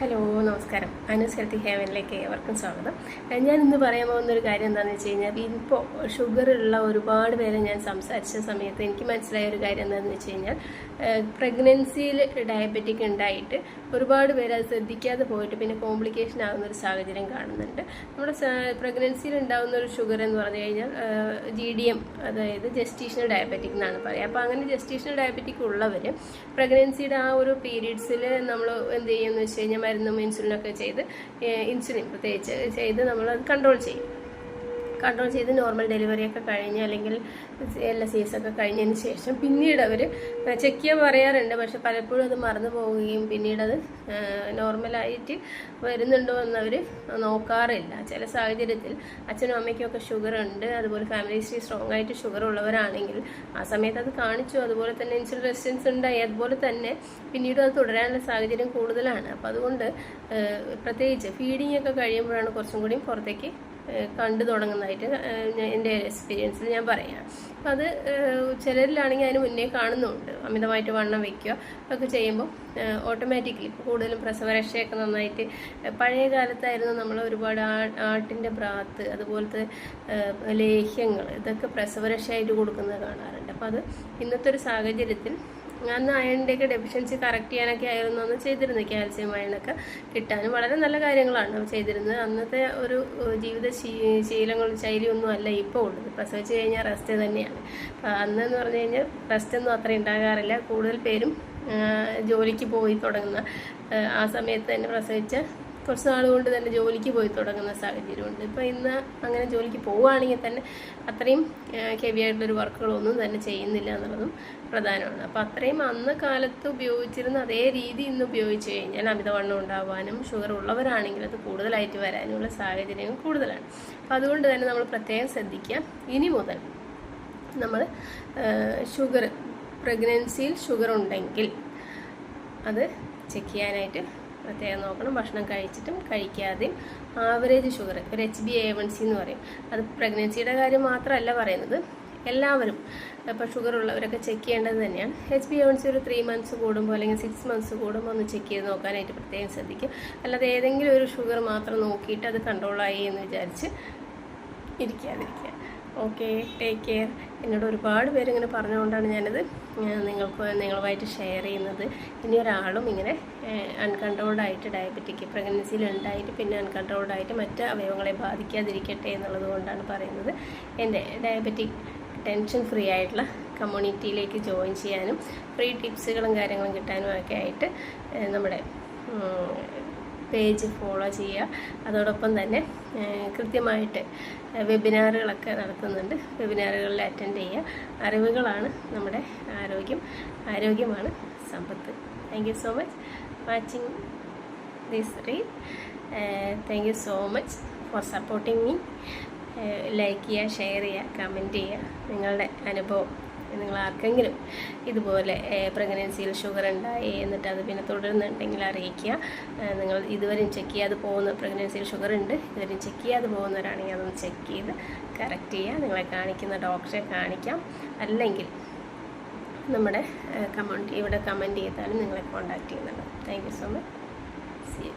Hello നമസ്കാരം. അനുസ് healthy ഹേവനിലേക്ക് ഏവർക്കും സ്വാഗതം. ഞാൻ ഇന്ന് പറയാൻ പോകുന്ന ഒരു കാര്യം എന്താണെന്ന് വെച്ച് കഴിഞ്ഞാൽ ഇപ്പോൾ ഉള്ള ഒരുപാട് പേരെ ഞാൻ സംസാരിച്ച സമയത്ത് എനിക്ക് മനസ്സിലായ ഒരു കാര്യം എന്താണെന്ന് വെച്ച് കഴിഞ്ഞാൽ പ്രഗ്നൻസിയിൽ ഡയബറ്റിക് ഉണ്ടായിട്ട് ഒരുപാട് പേര് അത് ശ്രദ്ധിക്കാതെ പോയിട്ട് പിന്നെ കോംപ്ലിക്കേഷൻ ആകുന്ന ഒരു സാഹചര്യം കാണുന്നുണ്ട്. നമ്മുടെ പ്രഗ്നൻസിയിൽ ഉണ്ടാകുന്ന ഒരു ഷുഗർ എന്ന് പറഞ്ഞു കഴിഞ്ഞാൽ ജി ഡി എം അതായത് ജസ്റ്റീഷണൽ ഡയബറ്റിക് എന്നാണ് പറയുക. അപ്പോൾ അങ്ങനെ ജസ്റ്റീഷണൽ ഡയബറ്റിക് ഉള്ളവർ പ്രഗ്നൻസിയുടെ ആ ഒരു പീരീഡ്സിൽ നമ്മൾ എന്ത് ചെയ്യുമെന്ന് വെച്ച് കഴിഞ്ഞാൽ മരുന്നും ഇൻസുലിനൊക്കെ ചെയ്ത് ഇൻസുലിൻ പ്രത്യേകിച്ച് ചെയ്ത് നമ്മൾ അത് കൺട്രോൾ ചെയ്യും. കൺട്രോൾ ചെയ്ത് നോർമൽ ഡെലിവറി ഒക്കെ കഴിഞ്ഞ് അല്ലെങ്കിൽ എൽ എസ് ഒക്കെ കഴിഞ്ഞതിന് ശേഷം പിന്നീട് അവർ ചെക്ക് ചെയ്യാൻ പറയാറുണ്ട്. പക്ഷെ പലപ്പോഴും അത് മറന്നു പോവുകയും പിന്നീട് അത് നോർമലായിട്ട് വരുന്നുണ്ടോ എന്നവർ നോക്കാറില്ല. ചില സാഹചര്യത്തിൽ അച്ഛനും അമ്മയ്ക്കും ഒക്കെ ഷുഗർ ഉണ്ട്. അതുപോലെ ഫാമിലി ഹിസ്റ്ററി സ്ട്രോങ് ആയിട്ട് ഷുഗർ ഉള്ളവരാണെങ്കിൽ ആ സമയത്ത് അത് കാണിച്ചു. അതുപോലെ തന്നെ ഇൻസുലിൻ റെസിസ്റ്റൻസ് ഉണ്ടായി. അതുപോലെ തന്നെ പിന്നീട് അത് തുടരാനുള്ള സാഹചര്യം കൂടുതലാണ്. അപ്പോൾ അതുകൊണ്ട് പ്രത്യേകിച്ച് ഫീഡിങ് ഒക്കെ കഴിയുമ്പോഴാണ് കുറച്ചും കൂടി പുറത്തേക്ക് കണ്ടു തുടങ്ങുന്നതായിട്ട് എന്റെ എക്സ്പീരിയൻസിൽ ഞാൻ പറയാം. അപ്പം അത് ചിലരിലാണെങ്കിൽ അതിന് മുന്നേ കാണുന്നുണ്ട്. അമിതമായിട്ട് വണ്ണം വെക്കുക ഒക്കെ ചെയ്യുമ്പോൾ ഓട്ടോമാറ്റിക്കലി ഇപ്പോൾ കൂടുതലും പ്രസവരക്ഷയൊക്കെ നന്നായിട്ട് പഴയ കാലത്തായിരുന്നു നമ്മൾ ഒരുപാട് ആട്ടിന്റെ ബ്രാത്ത് അതുപോലത്തെ ലേഹ്യങ്ങൾ ഇതൊക്കെ പ്രസവരക്ഷയായിട്ട് കൊടുക്കുന്നത് കാണാറുണ്ട്. അപ്പോൾ അത് ഇന്നത്തെ ഒരു സാഹചര്യത്തിൽ അന്ന് അയണിന്റെയൊക്കെ ഡെഫിഷ്യൻസി കറക്റ്റ് ചെയ്യാനൊക്കെ ആയിരുന്നു അന്ന് ചെയ്തിരുന്നത്. കാൽസ്യം അയണൊക്കെ കിട്ടാനും വളരെ നല്ല കാര്യങ്ങളാണ് ചെയ്തിരുന്നത്. അന്നത്തെ ഒരു ജീവിത ശീലങ്ങൾ ശൈലിയൊന്നും അല്ല ഇപ്പോൾ ഉള്ളത്. പ്രസവിച്ച് കഴിഞ്ഞാൽ റെസ്റ്റ് തന്നെയാണ്. അന്ന് അന്നെന്ന് പറഞ്ഞു കഴിഞ്ഞാൽ റെസ്റ്റ് ഒന്നും അത്ര ഉണ്ടാകാറില്ല. കൂടുതൽ പേരും ജോലിക്ക് പോയി തുടങ്ങുന്ന ആ സമയത്ത് തന്നെ പ്രസവിച്ച കുറച്ച് നാൾ കൊണ്ട് തന്നെ ജോലിക്ക് പോയി തുടങ്ങുന്ന സാഹചര്യമുണ്ട്. ഇപ്പോൾ ഇന്ന് അങ്ങനെ ജോലിക്ക് പോവുകയാണെങ്കിൽ തന്നെ അത്രയും ഹെവി ആയിട്ടുള്ളൊരു വർക്കുകളൊന്നും തന്നെ ചെയ്യുന്നില്ല എന്നുള്ളതും പ്രധാനമാണ്. അപ്പോൾ അത്രയും അന്ന് കാലത്ത് ഉപയോഗിച്ചിരുന്ന അതേ രീതി ഇന്ന് ഉപയോഗിച്ച് കഴിഞ്ഞാൽ അമിതവണ്ണം ഉണ്ടാവാനും ഷുഗർ ഉള്ളവരാണെങ്കിൽ അത് കൂടുതലായിട്ട് വരാനുള്ള സാഹചര്യങ്ങൾ കൂടുതലാണ്. അപ്പോൾ അതുകൊണ്ട് തന്നെ നമ്മൾ പ്രത്യേകം ശ്രദ്ധിക്കുക. ഇനി മുതൽ നമ്മൾ ഷുഗർ പ്രഗ്നൻസിയിൽ ഷുഗർ ഉണ്ടെങ്കിൽ അത് ചെക്ക് ചെയ്യാനായിട്ട് പ്രത്യേകം നോക്കണം. ഭക്ഷണം കഴിച്ചിട്ടും കഴിക്കാതെയും ആവറേജ് ഷുഗർ ഒരു H B A one C എന്ന് പറയും. അത് പ്രഗ്നൻസിയുടെ കാര്യം മാത്രമല്ല പറയുന്നത്. എല്ലാവരും ഇപ്പോൾ ഷുഗർ ഉള്ളവരൊക്കെ ചെക്ക് ചെയ്യേണ്ടത് തന്നെയാണ്. H B A one C ഒരു ത്രീ മന്ത്സ് കൂടുമ്പോൾ അല്ലെങ്കിൽ സിക്സ് മന്ത്സ് കൂടുമ്പോൾ ഒന്ന് ചെക്ക് ചെയ്ത് നോക്കാനായിട്ട് പ്രത്യേകം ശ്രദ്ധിക്കുക. അല്ലാതെ ഏതെങ്കിലും ഒരു ഷുഗർ മാത്രം നോക്കിയിട്ട് അത് കൺട്രോളായി എന്ന് വിചാരിച്ച് ഇരിക്കാതിരിക്കുക. ഓക്കെ ടേക്ക് കെയർ എന്നോട് ഒരുപാട് പേരിങ്ങനെ പറഞ്ഞുകൊണ്ടാണ് ഞാനത് നിങ്ങൾക്ക് നിങ്ങളുമായിട്ട് ഷെയർ ചെയ്യുന്നത്. ഇനി ഒരാളും ഇങ്ങനെ അൺകൺട്രോൾഡ് ആയിട്ട് ഡയബറ്റിക് പ്രഗ്നൻസിയിൽ ഉണ്ടായിട്ട് പിന്നെ അൺകൺട്രോൾഡ് ആയിട്ട് മറ്റ് അവയവങ്ങളെ ബാധിക്കാതിരിക്കട്ടെ എന്നുള്ളത് കൊണ്ടാണ് പറയുന്നത്. എന്റെ ഡയബറ്റിക് ടെൻഷൻ ഫ്രീ ആയിട്ടുള്ള കമ്മ്യൂണിറ്റിയിലേക്ക് ജോയിൻ ചെയ്യാനും ഫ്രീ ടിപ്സുകളും കാര്യങ്ങളും കിട്ടാനും ഒക്കെ ആയിട്ട് നമ്മുടെ പേജ് ഫോളോ ചെയ്യുക. അതോടൊപ്പം തന്നെ കൃത്യമായിട്ട് വെബിനാറുകളൊക്കെ നടത്തുന്നുണ്ട്. വെബിനാറുകളിൽ അറ്റൻഡ് ചെയ്യുക. അറിവുകളാണ് നമ്മുടെ ആരോഗ്യം. ആരോഗ്യമാണ് സമ്പത്ത്. Thank you so much watching this read thank you so much for supporting me like ചെയ്യുക ഷെയർ ചെയ്യുക കമന്റ് ചെയ്യുക. നിങ്ങളുടെ അനുഭവം. നിങ്ങൾ ആർക്കെങ്കിലും ഇതുപോലെ പ്രഗ്നൻസിയിൽ ഷുഗർ ഉണ്ടായി എന്നിട്ട് അത് പിന്നെ തുടരുന്നുണ്ടെങ്കിൽ അറിയിക്കുക. നിങ്ങൾ ഇതുവരെയും ചെക്ക് ചെയ്യാതെ പോകുന്ന പ്രഗ്നൻസിയിൽ ഷുഗർ ഉണ്ട്. ഇതുവരെയും ചെക്ക് ചെയ്യാതെ പോകുന്നവരാണെങ്കിൽ അതൊന്ന് ചെക്ക് ചെയ്ത് കറക്റ്റ് ചെയ്യുക. നിങ്ങളെ കാണിക്കുന്ന ഡോക്ടറെ കാണിക്കാം. അല്ലെങ്കിൽ നമ്മുടെ കമന്റ് ഇവിടെ കമന്റ് ചെയ്താലും നിങ്ങളെ കോൺടാക്റ്റ് ചെയ്യുന്നുണ്ട്. Thank you so much see you